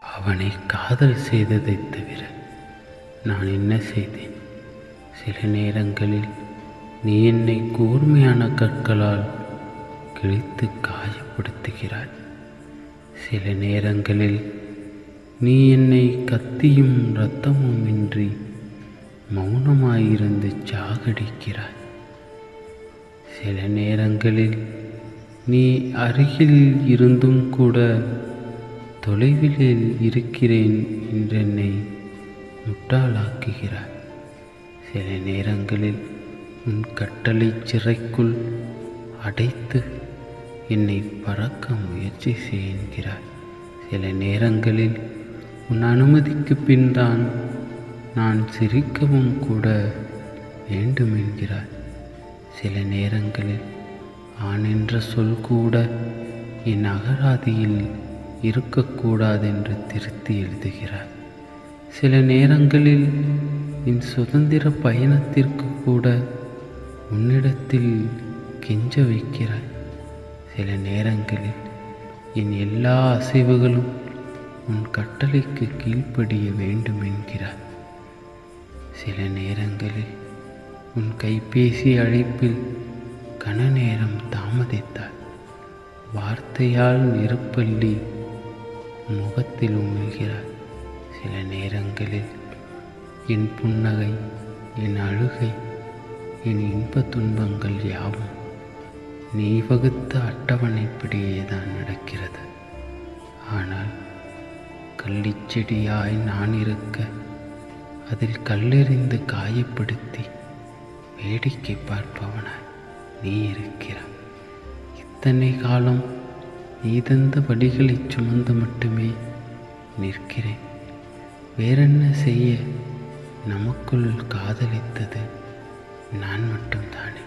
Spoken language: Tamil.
அவனை காதல் செய்ததைத் தவிர நான் என்ன செய்தேன்? சில நேரங்களில் நீ என்னை கூர்மையான கற்களால் கிழித்து காயப்படுத்துகிறாய். சில நேரங்களில் நீ என்னை கத்தியும் இரத்தமும் இன்றி மௌனமாயிருந்து சாகடிக்கிறாய். சில நேரங்களில் நீ அருகில் இருந்தும் கூட தொலைவில் இருக்கிறேன் என்றென்னை முட்டாளாக்குகிறாய் சில நேரங்களில் உன் கட்டளை சிறைக்குள் அடைத்து என்னை பறக்க முயற்சி செய்கிறாய் சில நேரங்களில் உன் அனுமதிக்கு பின்தான் நான் சிரிக்கவும் கூட வேண்டுமென்கிறாய் சில நேரங்களில் ஆண் என்ற சொல் கூட என் அகராதியில் இருக்கக்கூடாதென்று திருத்தி எழுதுகிறார். சில நேரங்களில் என் சுதந்திர பயணத்திற்கு கூட உன்னிடத்தில் கெஞ்ச வைக்கிறாய். சில நேரங்களில் என் எல்லா அசைவுகளும் உன் கட்டளைக்கு கீழ்ப்படிய வேண்டும் என்கிறாய் சில நேரங்களில் உன் கைபேசி அழைப்பில் கன நேரம் தாமதித்தாய். வார்த்தையால் நெருப்பள்ளி முகத்தில் உமிழ்கிறாய் சில நேரங்களில் என் புன்னகை என் அழுகை என் இன்ப துன்பங்கள் யாவும் நீ வகுத்த அட்டவணைப்படியே தான் நடக்கிறது. ஆனால் கள்ளிச்செடியாய் நான் இருக்க அதில் கல்லெறிந்து காயப்படுத்தி வேடிக்கை பார்ப்பவனாய் நீ இருக்கிறாய். இத்தனை காலம் நீ தந்த வழிகளை சுமந்து மட்டுமே நிற்கிறேன். வேறென்ன செய்ய நமக்குள் காதலித்தது நான் மட்டும்தானே?